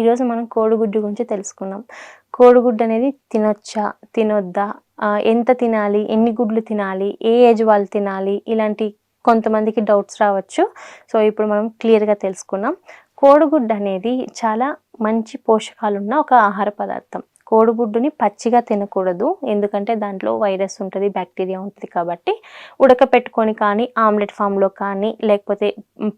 ఈరోజు మనం కోడిగుడ్డు గురించి తెలుసుకున్నాం కోడిగుడ్డు అనేది తినొచ్చా? తినొద్దా? ఎంత తినాలి? ఎన్ని గుడ్లు తినాలి? ఏ ఏజ్ వాళ్ళు తినాలి? ఇలాంటి కొంతమందికి డౌట్స్ రావచ్చు. సో ఇప్పుడు మనం క్లియర్గా తెలుసుకున్నాం కోడిగుడ్డు అనేది చాలా మంచి పోషకాలున్న ఒక ఆహార పదార్థం. కోడిగుడ్డుని పచ్చిగా తినకూడదు. ఎందుకంటే దాంట్లో వైరస్ ఉంటుంది బ్యాక్టీరియా ఉంటుంది కాబట్టి ఉడకపెట్టుకొని కానీ ఆమ్లెట్ ఫామ్లో కానీ లేకపోతే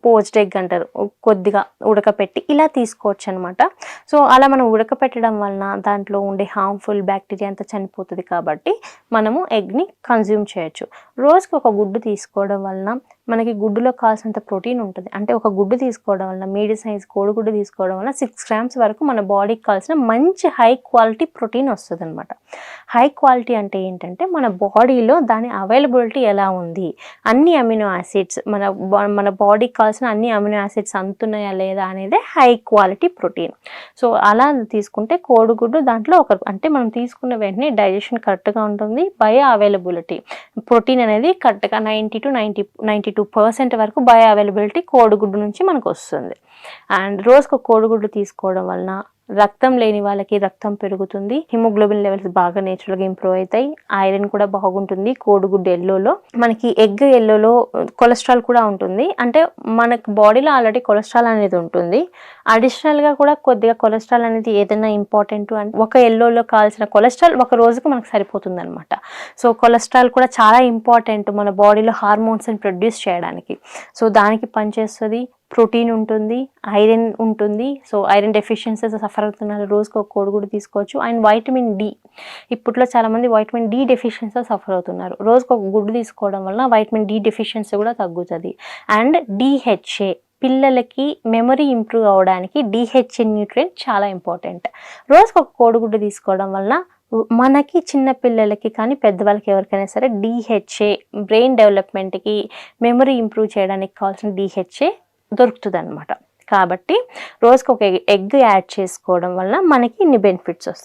పోజ్డ్ ఎగ్ అంటారు కొద్దిగా ఉడకపెట్టి ఇలా తీసుకోవచ్చు అనమాట సో అలా మనం ఉడకపెట్టడం వలన దాంట్లో ఉండే హార్మ్ఫుల్ బ్యాక్టీరియా అంతా చనిపోతుంది కాబట్టి మనము ఎగ్ని కన్జ్యూమ్ చేయొచ్చు. రోజుకి ఒక గుడ్డు తీసుకోవడం వలన మనకి గుడ్డులో కావాల్సినంత ప్రోటీన్ ఉంటుంది. అంటే ఒక గుడ్డు తీసుకోవడం వల్ల మీడియం సైజ్ కోడిగుడ్డు తీసుకోవడం వల్ల సిక్స్ గ్రామ్స్ వరకు మన బాడీకి కావాల్సిన మంచి హై క్వాలిటీ ప్రోటీన్ వస్తుంది అనమాట హై క్వాలిటీ అంటే ఏంటంటే మన బాడీలో దాని అవైలబిలిటీ ఎలా ఉంది? అన్ని అమినో యాసిడ్స్ మన మన బాడీకి కావాల్సిన అన్ని అమినో యాసిడ్స్ అందుతున్నాయా లేదా అనేది హై క్వాలిటీ ప్రోటీన్. సో అలా తీసుకుంటే కోడిగుడ్డు దాంట్లో ఒక అంటే మనం తీసుకున్న వెంటనే డైజెషన్ కరెక్ట్గా ఉంటుంది. బయో అవైలబిలిటీ ప్రోటీన్ అనేది కరెక్ట్గా ninety two ninety ninety two percent వరకు బయో అవైలబిలిటీ కోడిగుడ్డు నుంచి మనకు వస్తుంది. అండ్ రోజుకు కోడిగుడ్డు తీసుకోవడం వలన రక్తం లేని వాళ్ళకి రక్తం పెరుగుతుంది. హిమోగ్లోబిన్ లెవెల్స్ బాగా నేచురల్గా ఇంప్రూవ్ అవుతాయి. ఐరన్ కూడా బాగుంటుంది. కోడిగుడ్డు ఎల్లోలో మనకి ఎగ్ ఎల్లోలో కొలెస్ట్రాల్ కూడా ఉంటుంది. అంటే మనకి బాడీలో ఆల్రెడీ కొలెస్ట్రాల్ అనేది ఉంటుంది. అడిషనల్గా కూడా కొద్దిగా కొలెస్ట్రాల్ అనేది ఏదైనా ఇంపార్టెంట్ అంటే ఒక ఎల్లోలో కావాల్సిన కొలెస్ట్రాల్ ఒక రోజుకు మనకు సరిపోతుంది అనమాట సో కొలెస్ట్రాల్ కూడా చాలా ఇంపార్టెంట్ మన బాడీలో హార్మోన్స్ని ప్రొడ్యూస్ చేయడానికి. సో దానికి పనిచేస్తుంది. ప్రోటీన్ ఉంటుంది ఐరన్ ఉంటుంది. సో ఐరన్ డెఫిషియన్సీస్ సఫర్ అవుతున్నారు. రోజుకు ఒక కోడిగుడ్డు తీసుకోవచ్చు. And vitamin D. ఇప్పట్లో చాలామంది వైటమిన్ డి డెఫిషియన్సీ సఫర్ అవుతున్నారు. రోజుకు ఒక గుడ్డు తీసుకోవడం వల్ల వైటమిన్ డి డెఫిషియన్సీ కూడా తగ్గుతుంది. అండ్ డిహెచ్ఏ పిల్లలకి మెమరీ ఇంప్రూవ్ అవ్వడానికి డిహెచ్ఏ న్యూట్రియంట్ చాలా ఇంపార్టెంట్. రోజుకు ఒక కోడిగుడ్డు తీసుకోవడం వల్ల మనకి చిన్న పిల్లలకి కానీ పెద్దవాళ్ళకి ఎవరికైనా సరే డిహెచ్ఏ బ్రెయిన్ డెవలప్మెంట్కి మెమరీ ఇంప్రూవ్ చేయడానికి కావాల్సిన డిహెచ్ఏ దొరుకుతుంది అనమాట కాబట్టి రోజుకి ఒక ఎగ్ యాడ్ చేసుకోవడం వల్ల మనకి ఇన్ని బెనిఫిట్స్ వస్తాయి.